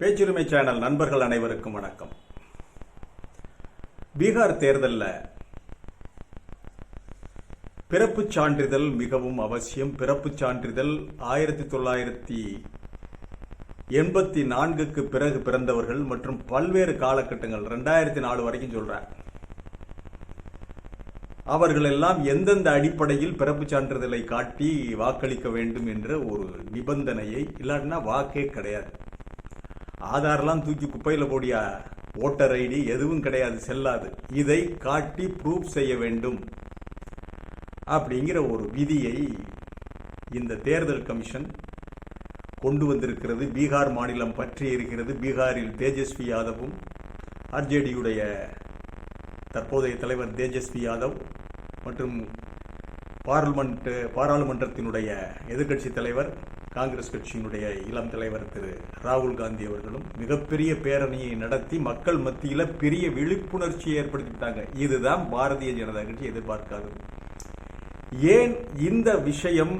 பேச்சுரிமை channel நண்பர்கள் அனைவருக்கும் வணக்கம். பீகார் தேர்தலில் பிறப்பு சான்றிதழ் மிகவும் அவசியம். பிறப்பு சான்றிதழ் ஆயிரத்தி தொள்ளாயிரத்தி எண்பத்தி நான்குக்கு பிறகு பிறந்தவர்கள் மற்றும் பல்வேறு காலகட்டங்கள் ரெண்டாயிரத்தி நாலு வரைக்கும் சொல்றார் அவர்கள் எல்லாம் எந்தெந்த அடிப்படையில் பிறப்பு சான்றிதழை காட்டி வாக்களிக்க வேண்டும் என்ற ஒரு நிபந்தனையை இல்லாட்டினா வாக்கே கிடையாது. ஆதார்லாம் தூக்கி குப்பையில் போடியா? ஓட்டர் ஐடி எதுவும் கிடையாது செல்லாது. இதை காட்டி ப்ரூஃப் செய்ய வேண்டும் அப்படிங்கிற ஒரு விதியை இந்த தேர்தல் கமிஷன் கொண்டு வந்திருக்கிறது. பீகார் மாநிலம் பற்றி இருக்கிறது. பீகாரில் தேஜஸ்வி யாதவும் ஆர்ஜேடியுடைய தற்போதைய தலைவர் தேஜஸ்வி யாதவ் மற்றும் பார்லிமெண்ட் பாராளுமன்றத்தினுடைய எதிர்க்கட்சி தலைவர் காங்கிரஸ் கட்சியினுடைய இளம் தலைவர் திரு ராகுல் காந்தி அவர்களும் மிகப்பெரிய பேரணியை நடத்தி மக்கள் மத்தியில் பெரிய விழிப்புணர்ச்சியை ஏற்படுத்திட்டாங்க. இதுதான் பாரதிய ஜனதா கட்சி எதிர்பார்க்காதது. ஏன் இந்த விஷயம்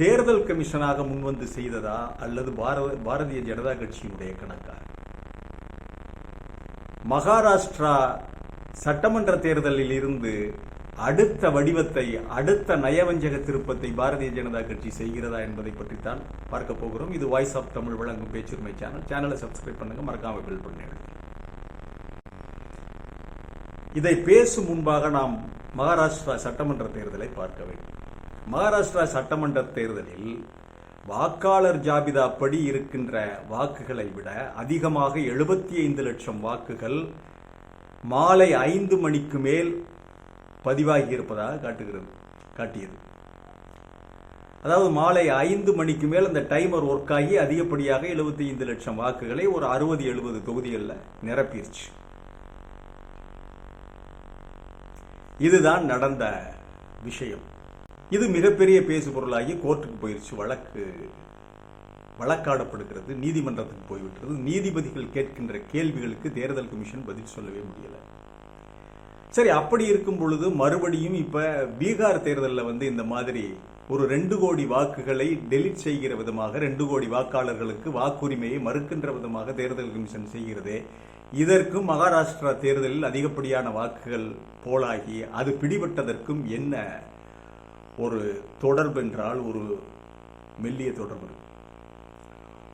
தேர்தல் கமிஷனாக முன்வந்து செய்ததா அல்லது பாரத பாரதிய ஜனதா கட்சியினுடைய கணக்கா? மகாராஷ்டிரா சட்டமன்ற தேர்தலில் இருந்து அடுத்த வடிவத்தை அடுத்த நயவஞ்சக திருப்பத்தை பாரதிய ஜனதா கட்சி செய்கிறதா என்பதை பற்றித்தான் பார்க்க போகிறோம். இது வாய்ஸ் ஆஃப் தமிழ் வழங்கும் பேச்சுரிமை சேனல். சேனலை சப்ஸ்கிரைப் பண்ணுங்க மறக்காம பில் பண்ணிடுங்க இதை பேசும் முன்பாக நாம் மகாராஷ்டிரா சட்டமன்ற தேர்தலை பார்க்க வேண்டும். மகாராஷ்டிரா சட்டமன்ற தேர்தலில் வாக்காளர் ஜாபிதா படி இருக்கின்ற வாக்குகளை விட அதிகமாக எழுபத்தி ஐந்து லட்சம் வாக்குகள் மாலை ஐந்து மணிக்கு மேல் பதிவாகி இருப்பதாக காட்டுகிறது காட்டியது. அதாவது மாலை ஐந்து மணிக்கு மேல் அந்த டைமர் ஒர்க் ஆகி அதிகப்படியாக எழுபத்தி ஐந்து லட்சம் வாக்குகளை ஒரு அறுபது எழுபது தொகுதிகளில் நிரப்பிருச்சு. இதுதான் நடந்த விஷயம். இது மிகப்பெரிய பேசு பொருளாகி கோர்ட்டுக்கு போயிருச்சு வழக்கு வழக்காடப்படுகிறது நீதிமன்றத்துக்கு போய்விட்டது. நீதிபதிகள் கேட்கின்ற கேள்விகளுக்கு தேர்தல் கமிஷன் பதில் சொல்லவே முடியல. சரி அப்படி இருக்கும் பொழுது மறுபடியும் இப்ப பீகார் தேர்தலில் வந்து இந்த மாதிரி ஒரு ரெண்டு கோடி வாக்குகளை டெலிட் செய்கிற விதமாக ரெண்டு கோடி வாக்காளர்களுக்கு வாக்குரிமையை மறுக்கின்ற விதமாக தேர்தல் கமிஷன் செய்கிறதே. இதற்கும் மகாராஷ்டிரா தேர்தலில் அதிகப்படியான வாக்குகள் போலாகி அது பிடிபட்டதற்கும் என்ன ஒரு தொடர்பு என்றால் ஒரு மெல்லிய தொடர்பு.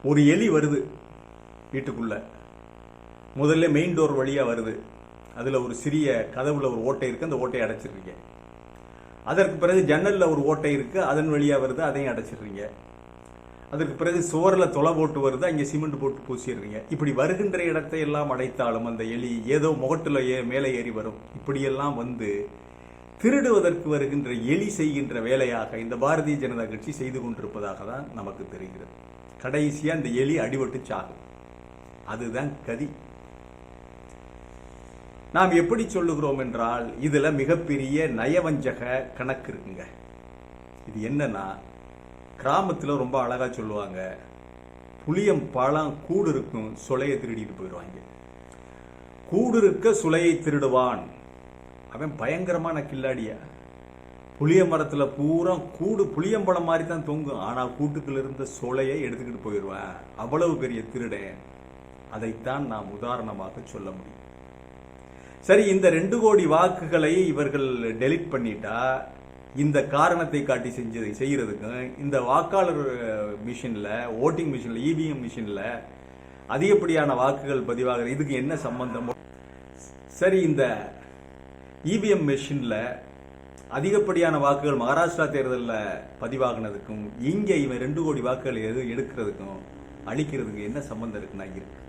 ஒரு எலி வருது வீட்டுக்குள்ள. முதல்ல மெயின் டோர் வழியா வருது. அதில் ஒரு சிறிய கதவுல ஒரு ஓட்டை இருக்குது அந்த ஓட்டையை அடைச்சிடுறீங்க. அதற்கு பிறகு ஜன்னலில் ஒரு ஓட்டை இருக்குது அதன் வழியாக வருது அதையும் அடைச்சிடுறீங்க. அதற்கு பிறகு சுவரில் தொலை போட்டு வருது அங்கே சிமெண்ட் போட்டு பூசிடுறீங்க. இப்படி வருகின்ற இடத்தை எல்லாம் அடைத்தாலும் அந்த எலி ஏதோ முகட்டில் ஏ மேலே ஏறி வரும். இப்படியெல்லாம் வந்து திருடுவதற்கு வருகின்ற எலி செய்கின்ற வேலையாக இந்த பாரதிய ஜனதா கட்சி செய்து கொண்டிருப்பதாக தான் நமக்கு தெரிகிறது. கடைசியாக இந்த எலி அடிபட்டு சாகும். அதுதான் கதி. நாம் எப்படி சொல்லுகிறோம் என்றால் இதில் மிகப்பெரிய நயவஞ்சக கணக்கு இருக்குங்க. இது என்னன்னா கிராமத்தில் ரொம்ப அழகாக சொல்லுவாங்க புளியம் பழம் கூடு இருக்கும் சுளையை திருடிட்டு போயிடுவாங்க. கூடு இருக்க சுளையை திருடுவான். அவன் பயங்கரமான கில்லாடியா. புளிய மரத்தில் பூரா கூடு புளியம்பழம் மாதிரி தான் தொங்கும். ஆனால் கூட்டுக்குள்ள இருந்த சுளையை எடுத்துக்கிட்டு போயிடுவேன். அவ்வளவு பெரிய திருடன். அதைத்தான் நாம் உதாரணமாக சொல்ல முடியும். சரி இந்த ரெண்டு கோடி வாக்குகளை இவர்கள் டெலிட் பண்ணிட்டா இந்த காரணத்தை காட்டி செஞ்சது செய்கிறதுக்கும் இந்த வாக்காளர் மிஷினில் ஓட்டிங் மிஷினில் இவிஎம் மிஷினில் அதிகப்படியான வாக்குகள் பதிவாகிற இதுக்கு என்ன சம்பந்தம்? சரி இந்த இவிஎம் மிஷினில் அதிகப்படியான வாக்குகள் மகாராஷ்டிரா தேர்தலில் பதிவாகினதுக்கும் இங்கே இவன் ரெண்டு கோடி வாக்குகள் எது எடுக்கிறதுக்கும் அளிக்கிறதுக்கு என்ன சம்பந்தம் இருக்குன்னா இருக்கு.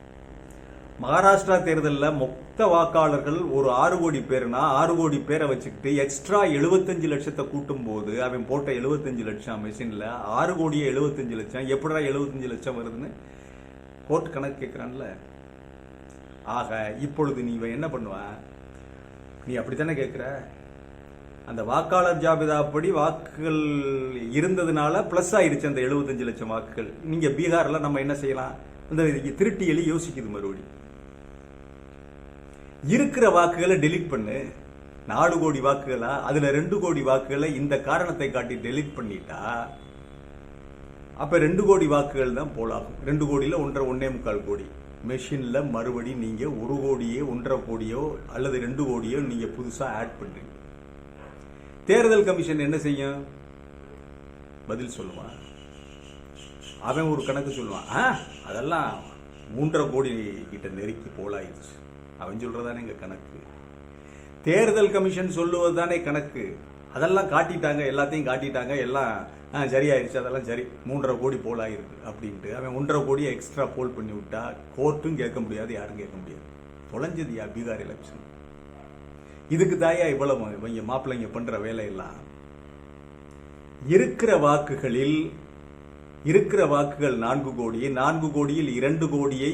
மகாராஷ்டிரா தேர்தலில் மொத்த வாக்காளர்கள் ஒரு ஆறு கோடி பேர்னா ஆறு கோடி பேரை வச்சுக்கிட்டு எக்ஸ்ட்ரா எழுபத்தஞ்சு லட்சத்தை கூட்டும் போது அவன் போட்ட எழுபத்தஞ்சு லட்சம் மிஷினில் ஆறு கோடியே எழுபத்தஞ்சு லட்சம். எப்படா எழுபத்தஞ்சு லட்சம் வருதுன்னு? கோர்ட் கணக்கு கேட்குறான்ல ஆக இப்பொழுது நீ இவன் என்ன பண்ணுவ? நீ அப்படித்தானே கேட்குற அந்த வாக்காளர் ஜாபிதாப்படி வாக்குகள் இருந்ததுனால ப்ளஸ் ஆயிடுச்சு அந்த எழுபத்தஞ்சு லட்சம் வாக்குகள். நீங்கள் பீகாரில் நம்ம என்ன செய்யலாம்? இந்த திருட்டி எலி யோசிக்குது மறுபடியும் இருக்கிற வாக்குகளை டெலீட் பண்ணு. நாலு கோடி வாக்குகளா? அதுல ரெண்டு கோடி வாக்குகளை இந்த காரணத்தை காட்டி டெலீட் பண்ணிட்டா அப்ப ரெண்டு கோடி வாக்குகள் தான் போலாகும் ரெண்டு கோடியில ஒன்றரை ஒன்னே முக்கால் கோடி. மெஷின்ல மறுபடி நீங்க ஒரு கோடியே ஒன்றரை கோடியோ அல்லது ரெண்டு கோடியோ நீங்க புதுசா ஆட் பண்றீங்க. தேர்தல் கமிஷன் என்ன செய்யும்? பதில் சொல்லுவான். அவன் ஒரு கணக்கு சொல்லுவான். ஆ அதெல்லாம் மூன்றரை கோடி கிட்ட நெருக்கி போலாயிடுச்சு. அவன் சொல்றதானே எங்க கணக்கு. தேர்தல் கமிஷன் சொல்லுவது தானே கணக்கு. அதெல்லாம் காட்டிட்டாங்க எல்லாத்தையும் காட்டிட்டாங்க எல்லாம் ஆ, சரியாயிருச்சு அதெல்லாம் சரி. மூன்றரை கோடி போல் ஆயிருக்கு அப்படின்ட்டு. அவன் ஒன்றரை கோடியை எக்ஸ்ட்ரா போல் பண்ணி விட்டா கோர்ட்டும் கேட்க முடியாது யாரும் கேட்க முடியாது. தொலைஞ்சதுயா பீகார் எலெக்ஷன் இதுக்கு தாயா இவ்வளவு இவங்க மாப்பிள்ளைங்க பண்ற வேலையெல்லாம்? இருக்கிற வாக்குகளில் இருக்கிற வாக்குகள் நான்கு கோடி நான்கு கோடியில் இரண்டு கோடியை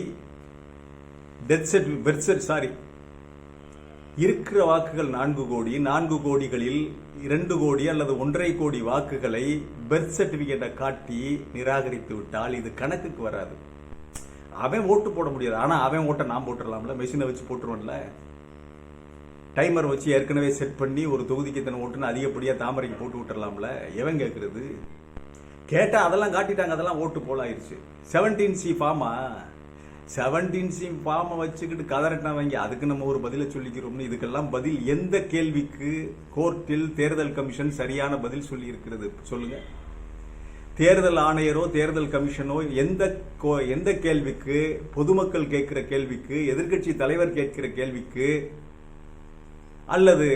death set birth set sorry இருக்கிற வாக்குகள் நான்கு கோடி நான்கு கோடிகளில் இரண்டு கோடி அல்லது ஒன்றரை கோடி வாக்குகளை பெர்த் சர்டிஃபிகேட்டை காட்டி நிராகரித்து விட்டால் இது கணக்குக்கு வராது. அவன் ஓட்டு போட முடியாது. ஆனால் அவன் ஓட்டை நான் போட்டுடலாம்ல மெஷினை வச்சு போட்டுருவோம்ல? டைமர் வச்சு ஏற்கனவே செட் பண்ணி ஒரு தொகுதிக்கு இத்தனை ஓட்டுன்னு அதிகப்படியாக தாமரைக்கு போட்டு விட்டுறலாம்ல? எவன் கேட்குறது கேட்டால் அதெல்லாம் காட்டிட்டாங்க அதெல்லாம் ஓட்டு போலாயிருச்சு. செவன்டீன் சி ஃபார்மா செவன்டீன் சி ஃபார்மை வச்சுக்கிட்டு கதறட்டவங்க அதுக்கு நம்ம ஒரு பதில சொல்லிக்கிறோம்னு இதுக்கெல்லாம் பதில் எந்த கேள்விக்கு கோர்ட்டில் தேர்தல் கமிஷன் சரியான பதில் சொல்லி இருக்கிறது சொல்லுங்க தேர்தல் ஆணையரோ தேர்தல் கமிஷனோ எந்த கோ- எந்த கேள்விக்கு பொதுமக்கள் கேட்கிற கேள்விக்கு எதிர்க்கட்சி தலைவர் கேட்கிற கேள்விக்கு அல்லது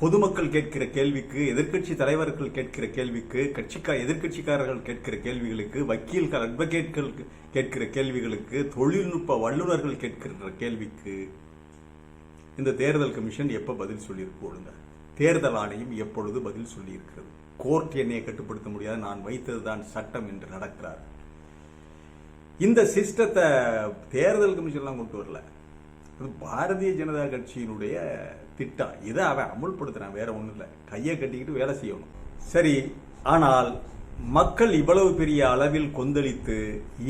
பொதுமக்கள் கேட்கிற கேள்விக்கு எதிர்க்கட்சி தலைவர்கள் கேட்கிற கேள்விக்கு கட்சிக்கா எதிர்கட்சிக்காரர்கள் கேட்கிற கேள்விகளுக்கு வக்கீல்கள் அட்வொகேட்கள் கேட்கிற கேள்விகளுக்கு தொழில்நுட்ப வல்லுநர்கள் கேட்கிற கேள்விக்கு இந்த தேர்தல் கமிஷன் எப்போ பதில் சொல்லியிருக்கு ஒழுங்க தேர்தல் ஆணையம் எப்பொழுது பதில் சொல்லியிருக்கிறது? கோர்ட் என்னையை கட்டுப்படுத்த முடியாது. நான் வைத்ததுதான் சட்டம் என்று நடக்கிறார். இந்த சிஸ்டத்தை தேர்தல் கமிஷன்லாம் கொண்டு வரல. பாரதிய ஜனதா கட்சியினுடைய திட்டம் இதை அவன் அமுல்படுத்துறான் வேற ஒன்றும் இல்லை. கையை கட்டிக்கிட்டு வேலை செய்யணும். சரி ஆனால் மக்கள் இவ்வளவு பெரிய அளவில் கொந்தளித்து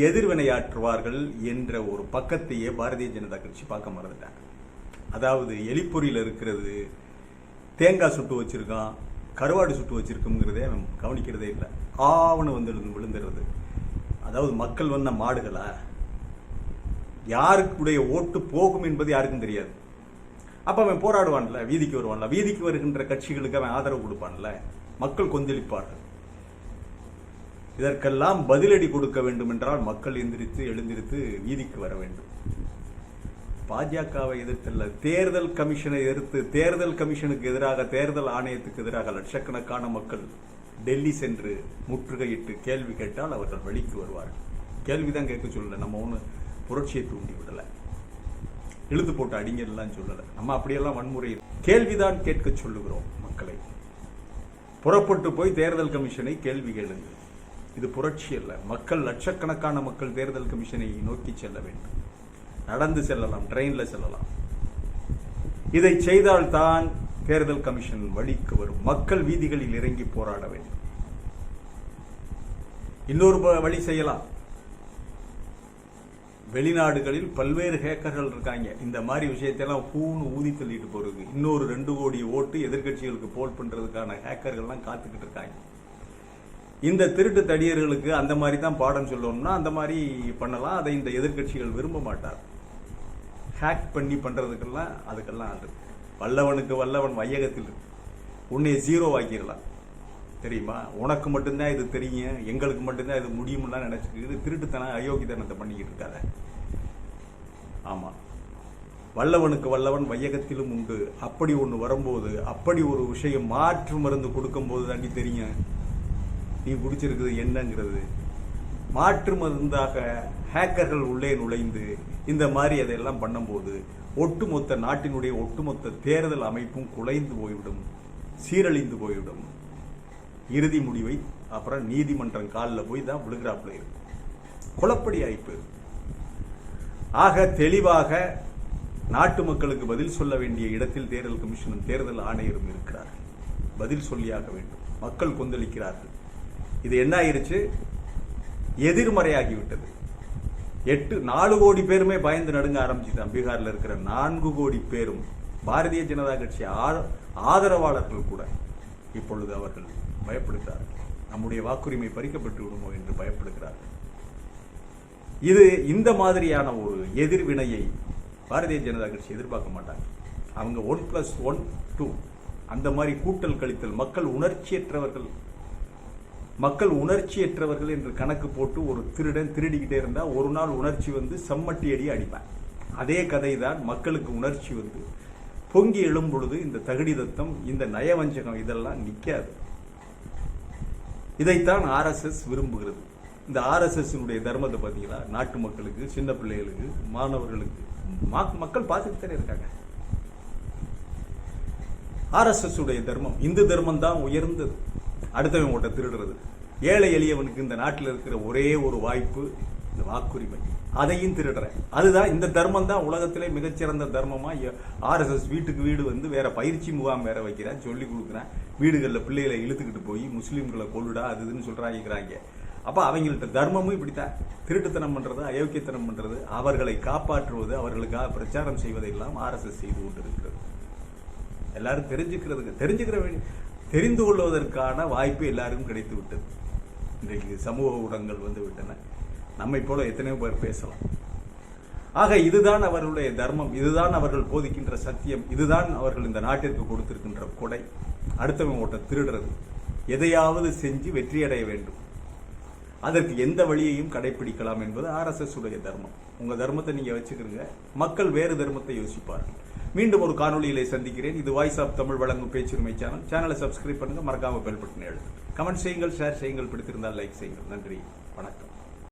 எதிர்வினையாற்றுவார்கள் என்ற ஒரு பக்கத்தையே பாரதிய ஜனதா கட்சி பார்க்க மறந்துட்டாங்க. அதாவது எலிப்பொறியில் இருக்கிறது தேங்காய் சுட்டு வச்சிருக்கான் கருவாடு சுட்டு வச்சிருக்குங்கிறதே அவன் கவனிக்கிறதே இல்லை. ஆவணம் வந்து விழுந்துடுறது. அதாவது மக்கள் வந்த மாடுகளா? யாருக்குடைய ஓட்டு போகும் என்பது யாருக்கும் தெரியாது. அப்ப அவன் போராடுவான்ல வீதிக்கு வருவான்ல. வீதிக்கு வருகின்ற கட்சிகளுக்கு அவன் ஆதரவு கொடுப்பான்ல. மக்கள் கொந்தளிப்பார்கள். இதற்கெல்லாம் பதிலடி கொடுக்க வேண்டும் என்றால் மக்கள் எந்திரித்து எழுந்திருத்து வீதிக்கு வர வேண்டும். பாஜகவை எதிர்த்தல்ல. தேர்தல் கமிஷனை எதிர்த்து தேர்தல் கமிஷனுக்கு எதிராக தேர்தல் ஆணையத்துக்கு எதிராக லட்சக்கணக்கான மக்கள் டெல்லி சென்று முற்றுகையிட்டு கேள்வி கேட்டால் அவர்கள் வெளிக்கு வருவார்கள். கேள்விதான் கேட்க சொல்லல நம்ம ஒன்று புரட்சியை தூண்டி விடலை. இழுத்து போட்டு அடிங்கலாம் சொல்லலை. நம்ம அப்படியெல்லாம் வன்முறை. கேள்விதான் கேட்க சொல்லுகிறோம் மக்களை. புறப்பட்டு போய் தேர்தல் கமிஷனை கேள்வி கேளுங்க இது புரட்சி அல்ல. மக்கள் லட்சக்கணக்கான மக்கள் தேர்தல் கமிஷனை நோக்கி செல்ல வேண்டும். நடந்து செல்லலாம் ட்ரெயின்ல செல்லலாம். இதை செய்தால்தான் தேர்தல் கமிஷன் வழிக்கு வரும். மக்கள் வீதிகளில் இறங்கி போராட வேண்டும். இன்னொரு வழி செய்யலாம். வெளிநாடுகளில் பல்வேறு ஹேக்கர்கள் இருக்காங்க. இந்த மாதிரி விஷயத்தெல்லாம் பூன்னு ஊதி தள்ளிட்டு போறது. இன்னொரு ரெண்டு கோடி ஓட்டு எதிர்க்கட்சிகளுக்கு போல் பண்ணுறதுக்கான ஹேக்கர்கள்லாம் காத்துக்கிட்டு இருக்காங்க. இந்த திருட்டு தடியர்களுக்கு அந்த மாதிரி தான் பாடம் சொல்லணும்னா அந்த மாதிரி பண்ணலாம். அதை இந்த எதிர்க்கட்சிகள் விரும்ப மாட்டார். ஹேக் பண்ணி பண்ணுறதுக்கெல்லாம் அதுக்கெல்லாம் இருக்கு. வல்லவனுக்கு வல்லவன் வையகத்தில் இருக்கு. உன்னை ஜீரோ ஆக்கிடலாம். தெரியுமா? உனக்கு மட்டும்தான் இது தெரியும். எங்களுக்கு மட்டும்தான் இது முடியும்லாம் இது திருட்டுத்தனம் அயோக்கியத்தனத்தை பண்ணிக்கிட்டு இருக்காத. ஆமாம் வல்லவனுக்கு வல்லவன் வையகத்திலும் உண்டு. அப்படி ஒன்று வரும்போது அப்படி ஒரு விஷயம் மாற்று மருந்து கொடுக்கும்போது தாண்டி தெரியும். நீ குடிச்சிருக்குது என்னங்கிறது. மாற்று மருந்தாக ஹேக்கர்கள் உள்ளே நுழைந்து இந்த மாதிரி அதையெல்லாம் பண்ணும்போது ஒட்டுமொத்த நாட்டினுடைய ஒட்டுமொத்த தேர்தல் அமைப்பும் குலைந்து போய்விடும். சீரழிந்து போய்விடும். இறுதி முடிவை அப்புறம் நீதிமன்றம் காலில் போய் தான் விழுகிறாப்புல இருக்கு. குழப்படி ஆயிப்பு ஆக தெளிவாக நாட்டு மக்களுக்கு பதில் சொல்ல வேண்டிய இடத்தில் தேர்தல் கமிஷனும் தேர்தல் ஆணையரும் இருக்கிறார்கள். பதில் சொல்லியாக வேண்டும். மக்கள் கொந்தளிக்கிறார்கள். இது என்ன ஆயிருச்சு? எதிர்மறையாகிவிட்டது. எட்டு நாலு கோடி பேருமே பயந்து நடுங்க ஆரம்பிச்சுட்டான் பீகாரில் இருக்கிற நான்கு கோடி பேரும் பாரதிய ஜனதா கட்சி ஆ- ஆதரவாளர்கள் கூட இப்பொழுது அவர்கள் பயப்படுத்தார்கள் நம்முடைய வாக்குரிமை பறிக்கப்பட்டு விடுமோ என்று பயப்படுகிறார்கள். இது இந்த மாதிரியான ஒரு எதிர்வினையை பாரதிய ஜனதா கட்சி எதிர்பார்க்க மாட்டாங்க. அவங்க ஒன் பிளஸ் ஒன் டூ அந்த மாதிரி கூட்டல் கழித்தல் மக்கள் உணர்ச்சியற்றவர்கள் மக்கள் உணர்ச்சியற்றவர்கள் என்று கணக்கு போட்டு ஒரு திருடன் திருடிக்கிட்டே இருந்தால் ஒரு நாள் உணர்ச்சி வந்து செம்மட்டி அடி அடிப்பேன் அதே கதை தான் மக்களுக்கு உணர்ச்சி வந்து பொங்கி எழும் பொழுது இந்த தகுடிதத்தம் இந்த நயவஞ்சகம் இதெல்லாம் நிற்காது இதைத்தான் ஆர்எஸ்எஸ் விரும்புகிறது. இந்த ஆர்எஸ்எஸ்னுடைய தர்மத்தை பார்த்தீங்களா? நாட்டு மக்களுக்கு சின்ன பிள்ளைகளுக்கு மாணவர்களுக்கு மக்கள் பார்த்துக்கிட்டே இருக்காங்க. ஆர்எஸ்எஸ் உடைய தர்மம் இந்து தர்மம் தான் உயர்ந்தது. அடுத்தவன் ஓட்ட திருடுறது. ஏழை எளியவனுக்கு இந்த நாட்டில் இருக்கிற ஒரே ஒரு வாய்ப்பு இந்த வாக்குரிமை. அதையும் திருடுறேன். அதுதான் இந்த தர்மம் தான் உலகத்திலே மிகச்சிறந்த தர்மமாக ஆர்எஸ்எஸ் வீட்டுக்கு வீடு வந்து வேற பயிற்சி முகாம் வேற வைக்கிறேன் சொல்லி கொடுக்குறேன். வீடுகளில் பிள்ளைகளை இழுத்துக்கிட்டு போய் முஸ்லீம்களை கொள்ளுடா அது இதுன்னு சொல்கிறாங்கிறாங்க அப்போ அவங்கள்ட்ட தர்மமும் இப்படித்தான். திருட்டுத்தனம் பண்ணுறது அயோக்கியத்தனம் பண்ணுறது அவர்களை காப்பாற்றுவது அவர்களுக்காக பிரச்சாரம் செய்வதையெல்லாம் ஆர்எஸ்எஸ் செய்து கொண்டிருக்கிறது. எல்லாரும் தெரிஞ்சுக்கிறதுக்கு தெரிஞ்சுக்கிற தெரிந்து கொள்வதற்கான வாய்ப்பு எல்லாருக்கும் கிடைத்து விட்டது இன்றைக்கு சமூக ஊடகங்கள் வந்து விட்டன. நம்மை போல எத்தனையோ பேர் பேசலாம். ஆக இதுதான் அவர்களுடைய தர்மம் இதுதான் அவர்கள் போதிக்கின்ற சத்தியம் இதுதான் அவர்கள் இந்த நாட்டிற்கு கொடுத்திருக்கின்ற கொடை. அடுத்தவங்க ஓட்ட திருடுறது. எதையாவது செஞ்சு வெற்றியடைய வேண்டும். அதற்கு எந்த வழியையும் கடைபிடிக்கலாம் என்பது ஆர்எஸ்எஸ் உடைய தர்மம். உங்கள் தர்மத்தை நீங்கள் வச்சுக்கிறீங்க மக்கள் வேறு தர்மத்தை யோசிப்பார்கள். மீண்டும் ஒரு காணொலியிலே சந்திக்கிறேன். இது வாய்ஸ் ஆஃப் தமிழ் வழங்கும் பேச்சுரிமை சேனல் சேனலை சப்ஸ்கிரைப் பண்ணுங்கள் மறக்காமல் பெல் பட்டன் எழுது கமெண்ட் செய்யுங்கள் ஷேர் செய்யுங்கள். பிடித்திருந்தால் லைக் செய்யுங்கள். நன்றி. வணக்கம்.